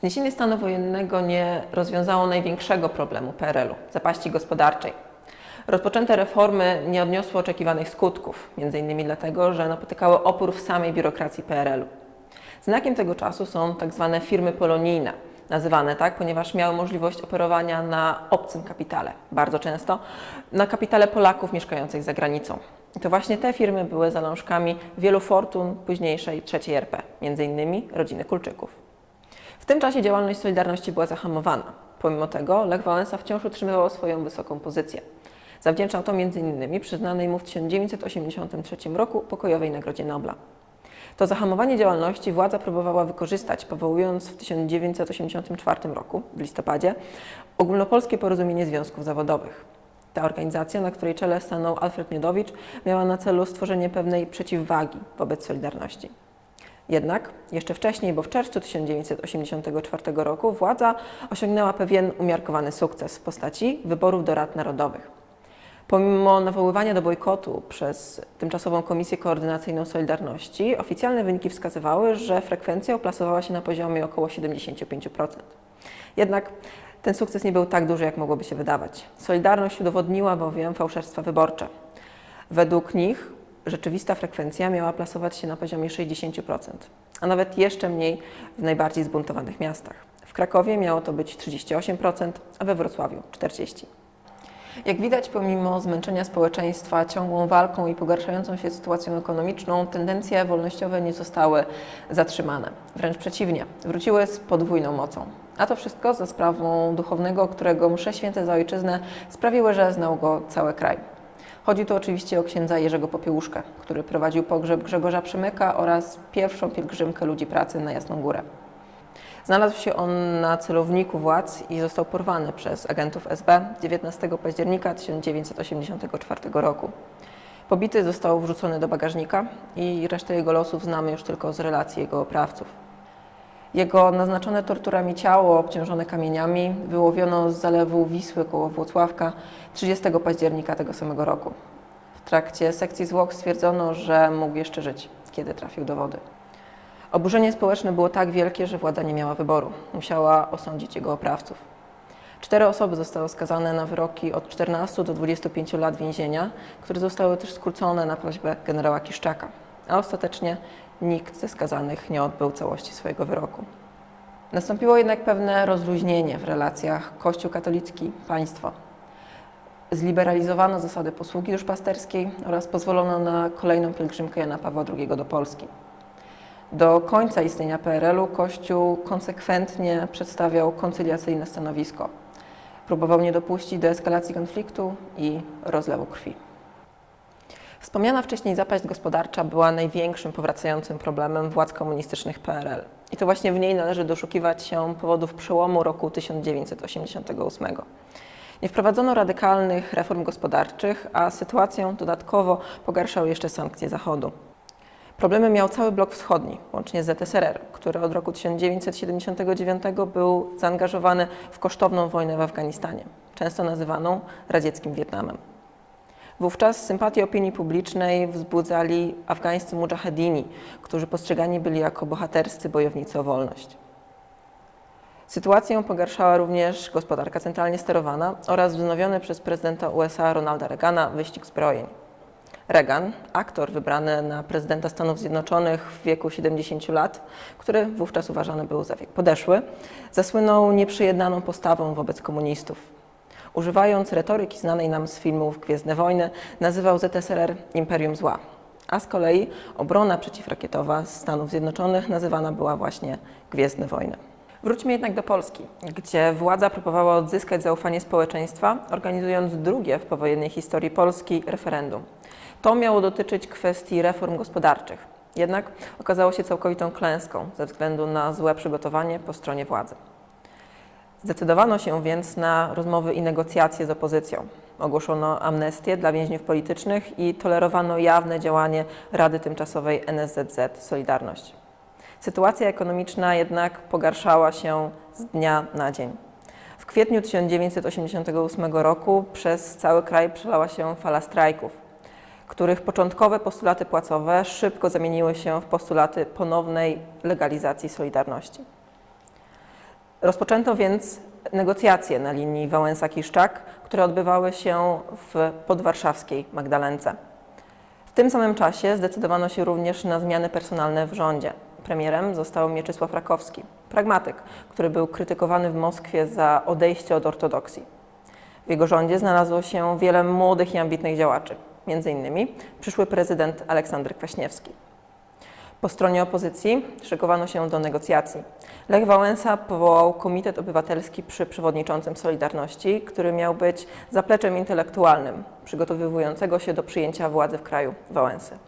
Zniesienie stanu wojennego nie rozwiązało największego problemu PRL-u zapaści gospodarczej. Rozpoczęte reformy nie odniosły oczekiwanych skutków, m.in. dlatego, że napotykały opór w samej biurokracji PRL-u. Znakiem tego czasu są tak zwane firmy polonijne, nazywane tak, ponieważ miały możliwość operowania na obcym kapitale, bardzo często na kapitale Polaków mieszkających za granicą. I to właśnie te firmy były zalążkami wielu fortun późniejszej III RP, m.in. rodziny Kulczyków. W tym czasie działalność Solidarności była zahamowana. Pomimo tego Lech Wałęsa wciąż utrzymywał swoją wysoką pozycję. Zawdzięczał to m.in. przyznanej mu w 1983 roku pokojowej Nagrodzie Nobla. To zahamowanie działalności władza próbowała wykorzystać, powołując w 1984 roku, w listopadzie, Ogólnopolskie Porozumienie Związków Zawodowych. Ta organizacja, na której czele stanął Alfred Miodowicz, miała na celu stworzenie pewnej przeciwwagi wobec Solidarności. Jednak jeszcze wcześniej, bo w czerwcu 1984 roku, władza osiągnęła pewien umiarkowany sukces w postaci wyborów do Rad Narodowych. Pomimo nawoływania do bojkotu przez tymczasową Komisję Koordynacyjną Solidarności, oficjalne wyniki wskazywały, że frekwencja oplasowała się na poziomie około 75%. Jednak ten sukces nie był tak duży, jak mogłoby się wydawać. Solidarność udowodniła bowiem fałszerstwa wyborcze. Według nich rzeczywista frekwencja miała plasować się na poziomie 60%, a nawet jeszcze mniej w najbardziej zbuntowanych miastach. W Krakowie miało to być 38%, a we Wrocławiu 40%. Jak widać, pomimo zmęczenia społeczeństwa ciągłą walką i pogarszającą się sytuacją ekonomiczną, tendencje wolnościowe nie zostały zatrzymane. Wręcz przeciwnie, wróciły z podwójną mocą. A to wszystko za sprawą duchownego, którego msze święte za ojczyznę sprawiły, że znał go cały kraj. Chodzi tu oczywiście o księdza Jerzego Popiełuszkę, który prowadził pogrzeb Grzegorza Przemyka oraz pierwszą pielgrzymkę ludzi pracy na Jasną Górę. Znalazł się on na celowniku władz i został porwany przez agentów SB 19 października 1984 roku. Pobity został wrzucony do bagażnika i resztę jego losów znamy już tylko z relacji jego oprawców. Jego naznaczone torturami ciało, obciążone kamieniami, wyłowiono z zalewu Wisły koło Włocławka 30 października tego samego roku. W trakcie sekcji zwłok stwierdzono, że mógł jeszcze żyć, kiedy trafił do wody. Oburzenie społeczne było tak wielkie, że władza nie miała wyboru. Musiała osądzić jego oprawców. Cztery osoby zostały skazane na wyroki od 14 do 25 lat więzienia, które zostały też skrócone na prośbę generała Kiszczaka. A ostatecznie nikt ze skazanych nie odbył całości swojego wyroku. Nastąpiło jednak pewne rozluźnienie w relacjach Kościół katolicki państwo. Zliberalizowano zasady posługi duszpasterskiej oraz pozwolono na kolejną pielgrzymkę Jana Pawła II do Polski. Do końca istnienia PRL-u Kościół konsekwentnie przedstawiał koncyliacyjne stanowisko. Próbował nie dopuścić do eskalacji konfliktu i rozlewu krwi. Wspomniana wcześniej zapaść gospodarcza była największym powracającym problemem władz komunistycznych PRL. I to właśnie w niej należy doszukiwać się powodów przełomu roku 1988. Nie wprowadzono radykalnych reform gospodarczych, a sytuację dodatkowo pogarszały jeszcze sankcje Zachodu. Problemy miał cały blok wschodni, łącznie z ZSRR, który od roku 1979 był zaangażowany w kosztowną wojnę w Afganistanie, często nazywaną radzieckim Wietnamem. Wówczas sympatię opinii publicznej wzbudzali afgańscy mujahedini, którzy postrzegani byli jako bohaterscy bojownicy o wolność. Sytuację pogarszała również gospodarka centralnie sterowana oraz wznowiony przez prezydenta USA Ronalda Reagana wyścig zbrojeń. Reagan, aktor wybrany na prezydenta Stanów Zjednoczonych w wieku 70 lat, który wówczas uważany był za wiek podeszły, zasłynął nieprzyjednaną postawą wobec komunistów. Używając retoryki znanej nam z filmów Gwiezdne Wojny, nazywał ZSRR Imperium Zła. A z kolei obrona przeciwrakietowa Stanów Zjednoczonych nazywana była właśnie Gwiezdne Wojny. Wróćmy jednak do Polski, gdzie władza próbowała odzyskać zaufanie społeczeństwa, organizując drugie w powojennej historii Polski referendum. To miało dotyczyć kwestii reform gospodarczych, jednak okazało się całkowitą klęską ze względu na złe przygotowanie po stronie władzy. Zdecydowano się więc na rozmowy i negocjacje z opozycją. Ogłoszono amnestię dla więźniów politycznych i tolerowano jawne działanie Rady Tymczasowej NSZZ Solidarność. Sytuacja ekonomiczna jednak pogarszała się z dnia na dzień. W kwietniu 1988 roku przez cały kraj przelała się fala strajków których początkowe postulaty płacowe szybko zamieniły się w postulaty ponownej legalizacji Solidarności. Rozpoczęto więc negocjacje na linii Wałęsa-Kiszczak, które odbywały się w podwarszawskiej Magdalence. W tym samym czasie zdecydowano się również na zmiany personalne w rządzie. Premierem został Mieczysław Rakowski, pragmatyk, który był krytykowany w Moskwie za odejście od ortodoksji. W jego rządzie znalazło się wiele młodych i ambitnych działaczy, m.in. przyszły prezydent Aleksander Kwaśniewski. Po stronie opozycji szykowano się do negocjacji. Lech Wałęsa powołał Komitet Obywatelski przy przewodniczącym Solidarności, który miał być zapleczem intelektualnym przygotowywującego się do przyjęcia władzy w kraju Wałęsy.